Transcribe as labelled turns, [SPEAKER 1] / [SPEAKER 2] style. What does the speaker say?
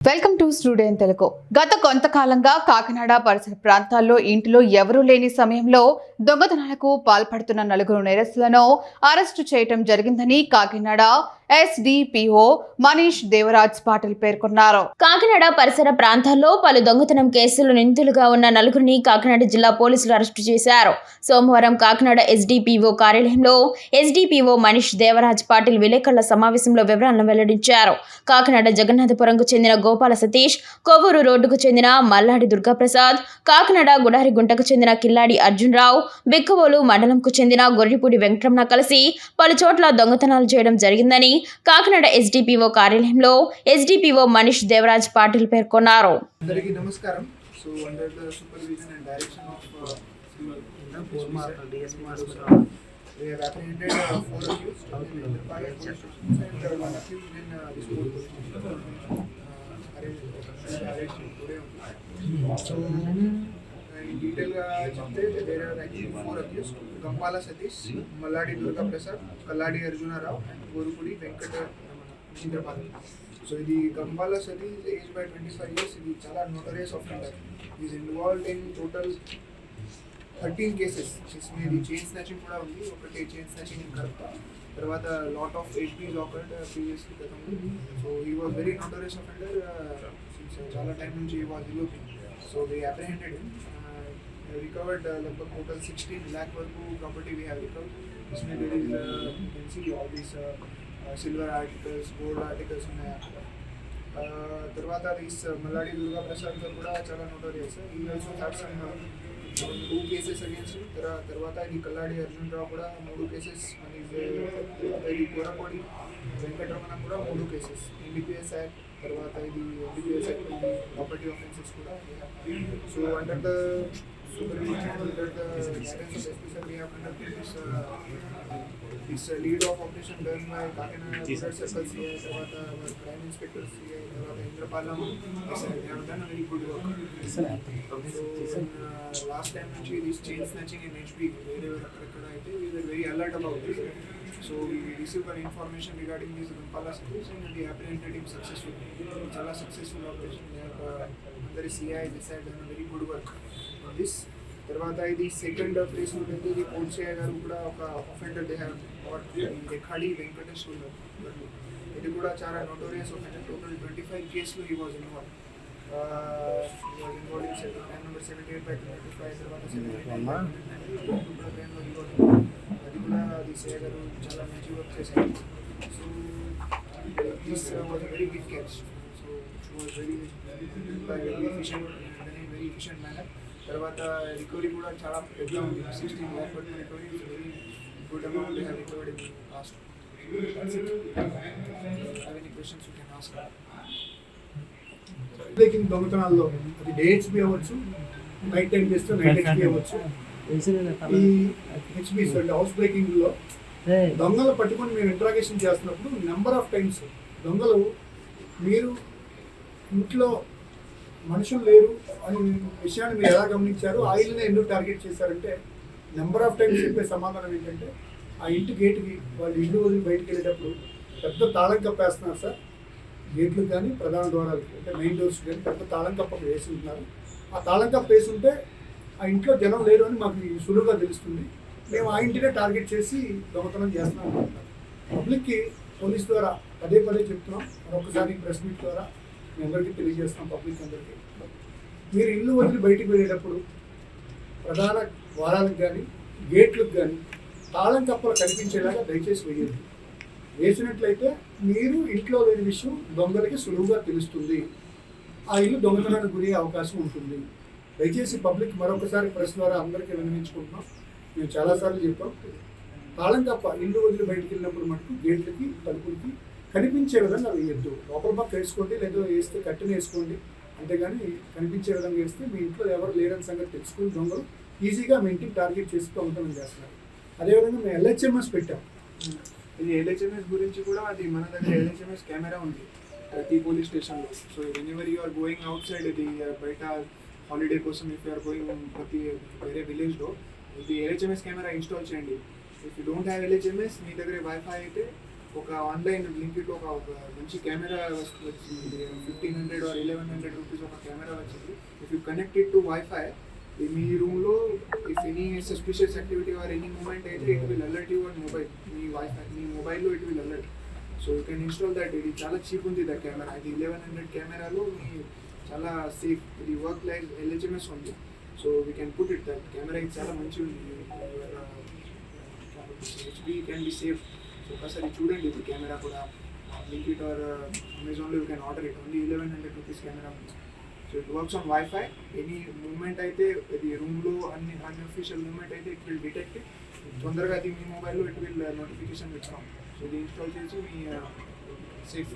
[SPEAKER 1] Welcome to studio Telugu. గత కొంతకాలంగా కాకినాడ పరిసర ప్రాంతాల్లో ఇంటిలో ఎవరూ లేని సమయంలో దొంగతనాలకు పాల్పడుతున్న నలుగురు నేరస్తులను అరెస్టు చేయటం జరిగిందని కాకినాడ ఎస్డిపిఓ మనీష్ దేవరాజ్ పాటిల్ పేర్కొన్నారు.
[SPEAKER 2] కాకినాడ పరిసర ప్రాంతాల్లో పలు దొంగతనం కేసులు నిందితులుగా ఉన్న నలుగురిని కాకినాడ జిల్లా పోలీసులు అరెస్టు చేశారు. సోమవారం కాకినాడ ఎస్డిపిఓ కార్యాలయంలో ఎస్డిపిఓ మనీష్ దేవరాజ్ పాటిల్ విలేకరుల సమావేశంలో వివరాలను వెల్లడించారు. కాకినాడ జగన్నాథపురంకు చెందిన గోపాల సతీష్ కొవ్వూరు రోడ్డుకు చెందిన మల్లాడి దుర్గాప్రసాద్ కాకినాడ గుడారి గుంటకు చెందిన కిల్లాడి అర్జున్ రావు బిక్కవోలు మండలంకు చెందిన గొర్రిపూడి వెంకటరమణ కలిసి పలు చోట్ల దొంగతనాలు చేయడం జరిగిందని కాకినాడ ఎస్డిపిఓ కార్యాలయంలో ఎస్డిపిఓ మనీష్ దేవరాజ్ పాటిల్ పేర్కొన్నారు.
[SPEAKER 3] డీటెయిల్గా చెప్తే there are actually four accused Gampala Satish Malladi Durga Prasad Kalladi Arjunarao and Gorukudi Venkata Chandrapal so ఇది Gampala Satish age by twenty five years ఇది చాలా notorious of conduct is involved in total thirteen cases ఇది chain snatching కూడా ఉంది ఒకటి chain snatching in Kadapa తర్వాత lot of eighties offered previously గతంలో so he was very notorious offender చాలా time నుంచి he was so we apprehended recovered लगभग total 16 lakh వరకు ప్రాపర్టీ వి హావ్ రికవర్డ్ इसमें there is you can see all this silver articles gold articles ఉన్నాయి అక్కడ ఆ, తర్వాత దిస్ మల్లాడి దుర్గా ప్రసాద్ గారు కూడా చాలా నోటోరియస్ ఈ also have some two cases against తర్వాత ఇది కల్లాడి అర్జున్ రావు కూడా మూడు కేసెస్ ఇది కోరపొడి వెంకటరమణ కూడా మూడు కేసెస్ ఎన్డీపీఎస్ యాక్ట్ తర్వాత ఇది ఎన్డీపీఎస్ యాక్ట్ ప్రాపర్టీ ఆఫెన్సెస్ కూడా so under the supervision under the guidance of SP sir, we have conducted this uh, this uh, lead of operation done by Kakinada Rural Circle CI, తర్వాత our crime inspector CI, తర్వాత Indrapalem SI. They have done a very good work. So, uh, last time నుంచి this chain snatching in HP వేరే అక్కడక్కడ అయితే we were very alert about this. So we received an information regarding this Gumpala situation and we apprehended him successfully. చాలా successful operation అందరి CI decide done a very good work on this. తర్వాత ఇది second place ఉంటుంది ఇది పోల్చేయ గారు కూడా ఒక offender they have Rekhadi Venkatesh ఉన్నారు ఇది కూడా చాలా notorious offender total twenty five కేసులు he was involve was involve in seven plan number seventy eight by twenty five తర్వాత సెవెంటీ కూడా ప్లాన్లో ఇన్వాల్వ్ అది కూడా అది సేయ గారు చాలా మంచి వర్క్ చేశారు so this was very big catch so was very very efficient very efficient manner తర్వాత రికవరీ కూడా చాలా పెద్ద ఉంది. సిక్స్టీన్ ల్యాక్ వరకు recovery very good amount have recovered in last any questions you can ask
[SPEAKER 4] breaking దొంగతనాల్లో అది day HP అవ్వచ్చు night time చేస్తే night HP అవ్వచ్చు ఈ హెచ్పి అంటే హౌస్ బ్రేకింగ్లో దొంగలు పట్టుకొని మేము ఇంట్రాగేషన్ చేస్తున్నప్పుడు నెంబర్ ఆఫ్ టైమ్స్ దొంగలు మీరు ఇంట్లో మనుషులు లేరు అని విషయాన్ని మీరు ఎలా గమనించారు? ఆ ఎందుకు టార్గెట్ చేశారంటే నెంబర్ ఆఫ్ టైమ్స్ చెప్పే సమాధానం ఏంటంటే ఆ ఇంటి గేట్కి వాళ్ళు ఇల్లు వదిలి బయటికి వెళ్ళేటప్పుడు పెద్ద తాళం కప్పేస్తున్నారు సార్. గేట్లు కానీ ప్రధాన ద్వారాలకి అంటే మెయిన్ డోర్స్ కానీ పెద్ద తాళం కప్ప వేసి ఉంటున్నారు ఆ తాళం కప్ప వేసి ఉంటే ఆ ఇంట్లో జనం లేరు అని మాకు సులువుగా తెలుస్తుంది. మేము ఆ ఇంటినే టార్గెట్ చేసి దొంగతనం చేస్తున్నాం. పబ్లిక్కి పోలీస్ ద్వారా పదే పదే చెప్తున్నాం. మరొకసారి ప్రెస్ మీట్ ద్వారా మీ అందరికీ తెలియజేస్తున్నాం పబ్లిక్ అందరికీ. మీరు ఇల్లు వదిలి బయటికి వెళ్ళేటప్పుడు ప్రధాన ద్వారాలకు కానీ గేట్లకు కానీ తాళం కప్పలు కనిపించేలాగా దయచేసి వేయండి వేసినట్లయితే మీరు ఇంట్లో లేని విషయం దొంగలకి సులువుగా తెలుస్తుంది. ఆ ఇల్లు దొంగతనానికి గురయ్యే అవకాశం ఉంటుంది. దయచేసి పబ్లిక్ మరొకసారి ప్రెస్ ద్వారా అందరికీ విన్నవించుకుంటున్నాం. మేము చాలాసార్లు చెప్పాం. తాళం కప్ప ఇల్లు వదిలి బయటికి వెళ్ళినప్పుడు మటుకు గేట్లకి తలుపులకి కనిపించే విధంగా వేయద్దు. లోపల పక్క వేసుకోండి లేదా వేస్తే కట్టెన వేసుకోండి. అంతేగాని కనిపించే విధంగా వేస్తే మీ ఇంట్లో ఎవరు లేరని సంగతి తెలుసుకుని దొంగలు ఈజీగా మీ ఇంటికి టార్గెట్ చేసి దొంగతనం చేస్తున్నారు. అదేవిధంగా మేము ఎల్హెచ్ఎంఎస్ పెట్టాం.
[SPEAKER 3] ఇది ఎల్హెచ్ఎంఎస్ గురించి కూడా అది మన దగ్గర ఎల్హెచ్ఎంఎస్ కెమెరా ఉంది ప్రతి పోలీస్ స్టేషన్లో. So whenever you are going outside ఇది బయట హాలిడే కోసం ఇఫ్ యూ ఆర్ గోయింగ్ ప్రతి వేరే విలేజ్లో ఇది ఎల్హెచ్ఎంఎస్ కెమెరా ఇన్స్టాల్ చేయండి. If you don't have LHMS మీ దగ్గర వైఫై అయితే ఒక ఆన్లైన్ లింక్లో ఒక ఒక మంచి కెమెరా వచ్చింది. Fifteen hundred or eleven hundred rupees ఒక కెమెరా వచ్చింది. If you connected to wifi మీ రూమ్లో if any suspicious activity or any moment అయితే it will alert you on mobile me wifi మీ మొబైల్లో it will alert so you can install that ఇది చాలా cheap ఉంది the camera ఇది eleven hundred కెమెరాలో మీ చాలా సేఫ్ ఇది వర్క్ లైఫ్ ఎల్హెచ్ఎంఎస్ ఉంది. So we can put it that camera ఇది చాలా మంచిగా ఉంది హెచ్బి కెన్ బి సేఫ్ ఒకసారి చూడండి ఇది కెమెరా కూడా. లింకిట్ ఆర్ అమెజాన్లో you can order it only eleven hundred rupees camera so it works on wifi any moment అయితే ఇది రూమ్లో అన్ని అన్అఫిషియల్ మూమెంట్ అయితే ఇట్ విల్ డిటెక్ట్ తొందరగా అది మీ మొబైల్లో ఇట్ విల్ నోటిఫికేషన్ ఇస్తాం. సో ఇది ఇన్స్టాల్ చేసి మీ uh, సేఫ్